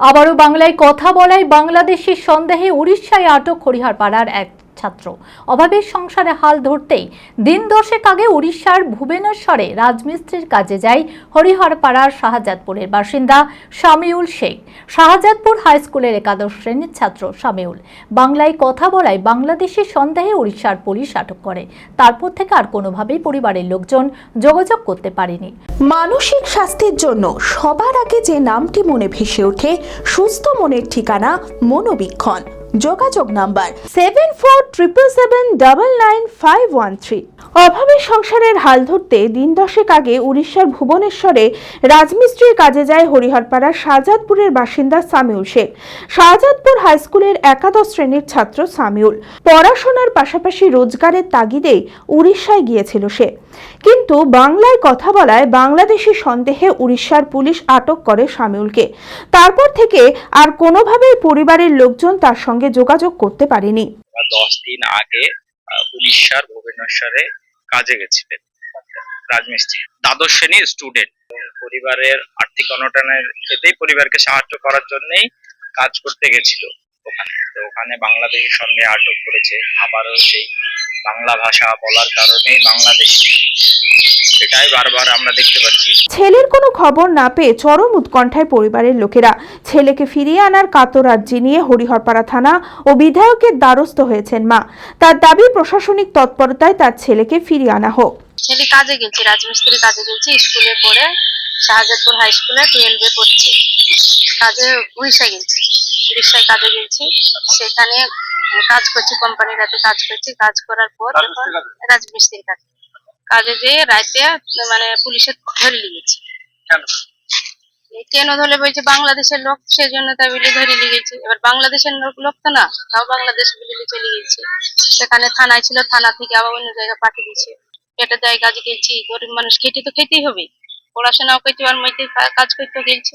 আবারও বাংলায় কথা বলায় বাংলাদেশের সন্দেহে উড়িষ্যায় আটক হরিহার পাড়ার এক ছাত্র। অভাবের সংসারে হাল ধরতেই দিন দশেক আগে উড়িষ্যার ভুবনেশ্বরে রাজমিস্ত্রির কাজে যায় হরিহরপাড়ার শাহজাদপুরের বাসিন্দা শামিউল শেখ। শাহজাদপুর হাই স্কুলের একাদশ শ্রেণির ছাত্র শামিউল। বাংলায় কথা বলায় বাংলাদেশের সন্দেহে উড়িষ্যার পুলিশ আটক করে। তারপর থেকে আর কোনোভাবেই পরিবারের লোকজন যোগাযোগ করতে পারেনি। মানসিক স্বাস্থ্যের জন্য সবার আগে যে নামটি মনে ভেসে ওঠে, সুস্থ মনের ঠিকানা মনোবীক্ষণ। যোগাযোগ number seven four triple seven double nine five one three অভাবের সংসারের হাল ধরতে দিন দশেক আগে উড়িষ্যার ভুবনেশ্বরে রাজমিস্ত্রির কাজে যায় হরিহরপাড়ার শাহজাদপুরের বাসিন্দা সামিউল শেখ। শাহজাদপুর হাই স্কুলের একাদশ শ্রেণির ছাত্র সামিউল। পড়াশোনার পাশাপাশি রোজগারের তাগিদে উড়িষ্যায় গিয়েছিল সে। কিন্তু বাংলায় কথা বলায় বাংলাদেশি সন্দেহে উড়িষ্যার পুলিশ আটক করে সামিউলকে। তারপর থেকে আর কোনোভাবেই পরিবারের লোকজন তার সঙ্গে যোগাযোগ করতে পারেনি। দশ দিন আগে উড়িষ্যার ভুবনেশ্বরে কাজে গেছিলেন রাজমিস্ত্রি। দ্বাদশ শ্রেণির স্টুডেন্ট পরিবারের আর্থিক অনটনের এতেই পরিবারকে সাহায্য করার জন্যই কাজ করতে গেছিল ওখানে। তো ওখানে বাংলাদেশের সঙ্গে আটক করেছে। আবারও সেই বাংলা ভাষা বলার কারণেই বাংলাদেশ। সেটাই বারবার আমরা দেখতে পাচ্ছি। ছেলের কোনো খবর না পেয়ে চরম উৎকণ্ঠায় পরিবারের লোকেরা ছেলেকে ফিরিয়ে আনার কাতর আর্জি নিয়ে হরিহরপাড়া থানা ও বিধায়কের দ্বারস্থ হয়েছেন মা। তার দাবি প্রশাসনিক তৎপরতায় তার ছেলেকে ফিরিয়ে আনা হোক। ছেলে কাজে গেছে রাজমিস্ত্রি কাজে গেছে স্কুলে পড়ে শাহজাদপুর হাই স্কুলে টুয়েলভে পড়ছে। কাজে উড়িষ্যা গেছে উড়িষ্যায় কাজে গেছি। সেখানে কাজ করছি কোম্পানির হাতে কাজ করছি। কাজ করার পর রাজমিস্ত্রির কাজে। কাজে যেয়ে রাতে মানে পুলিশের ধরে নিয়েছে। কেন ধরে বলছে বাংলাদেশের লোক সেজন্য তাই বলে ধরে লিখেছে এবার বাংলাদেশের লোক তো না, তাও বাংলাদেশ বলে চলে গেছে। সেখানে থানায় ছিল, থানা থেকে আবার অন্য জায়গায় পাঠিয়ে দিয়েছে। পেটে দেয় কাজ গেছি, গরিব মানুষ খেতে তো খেতেই হবে। পড়াশোনাও করতে আর মধ্যে কাজ করতে গেছি।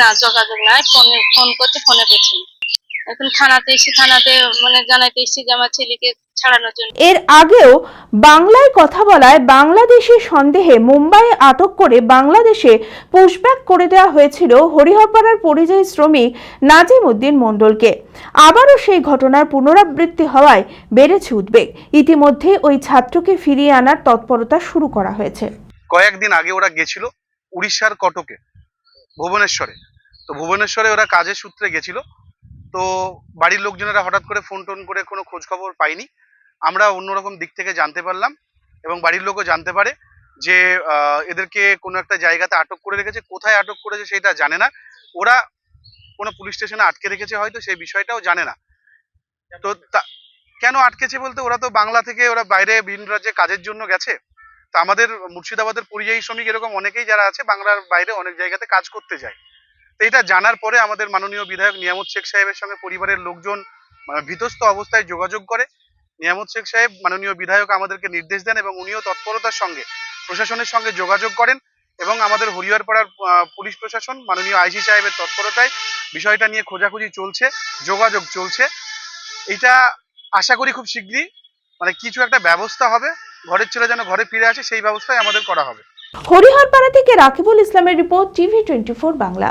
না, যোগাযোগ নাই, ফোনে ফোন করতে ফোনে পেয়েছি এখন থানাতে এসে থানাতে মানে জানাইতে এসেছি যে আমার ছেলেকে ছাড়ানোর জন্য। এর আগেও বাংলায় কথা বলায় বাংলাদেশি সন্দেহে মুম্বাইয়ে আটক করে বাংলাদেশে পুশব্যাক করে দেওয়া হয়েছিল হরিহরপাড়ার পরিযায়ী শ্রমিক নাজিম উদ্দিন মণ্ডলকে। আবারও সেই ঘটনার পুনরাবৃত্তি হওয়ায় বেড়েছে উদ্বেগ। ইতিমধ্যে ওই ছাত্রকে ফিরিয়ে আনার তৎপরতা শুরু করা হয়েছে। কয়েকদিন আগে ওরা গেছিল উড়িষ্যার কটকে ভুবনেশ্বরে। তো ভুবনেশ্বরে ওরা কাজের সূত্রে গেছিল তো বাড়ির লোকজনেরা হঠাৎ করে ফোন টোন করে কোনো খোঁজ খবর পাইনি। আমরা অন্যরকম দিক থেকে জানতে পারলাম এবং বাড়ির লোকও জানতে পারে যে এদেরকে কোনো একটা জায়গাতে আটক করে রেখেছে, কোথায় আটক করেছে সেটা জানে না। ওরা কোনো পুলিশ স্টেশনে আটকে রেখেছে হয়তো, সেই বিষয়টাও জানে না। তো, কেন আটকেছে বলতে ওরা তো বাংলা থেকে, ওরা বাইরে ভিন রাজ্যে কাজের জন্য গেছে। তা আমাদের মুর্শিদাবাদের পরিযায়ী শ্রমিক এরকম অনেকেই যারা আছে, বাংলার বাইরে অনেক জায়গাতে কাজ করতে যায়। তো এটা জানার পরে আমাদের মাননীয় বিধায়ক নিয়ামত শেখ সাহেবের সঙ্গে পরিবারের লোকজন মানে ভীতস্ত অবস্থায় যোগাযোগ করে। নিয়ামত শেখ সাহেব, মাননীয় বিধায়ক আমাদেরকে নির্দেশ দেন এবং উনিও তৎপরতার সঙ্গে, প্রশাসনের সঙ্গে যোগাযোগ করেন এবং আমাদের হরিহরপাড়ার পুলিশ প্রশাসন, মাননীয় আইসি সাহেবের তৎপরতায় বিষয়টা নিয়ে খোঁজাখুঁজি চলছে, যোগাযোগ চলছে। এটা আশা করি খুব শীঘ্রই মানে কিছু একটা ব্যবস্থা হবে, ঘরের ছেলে যেন ঘরে ফিরে আসে সেই ব্যবস্থাই আমাদের করা হবে। হরিহরপাড়া থেকে রাকিবুল ইসলামের report, TV twenty Bangla.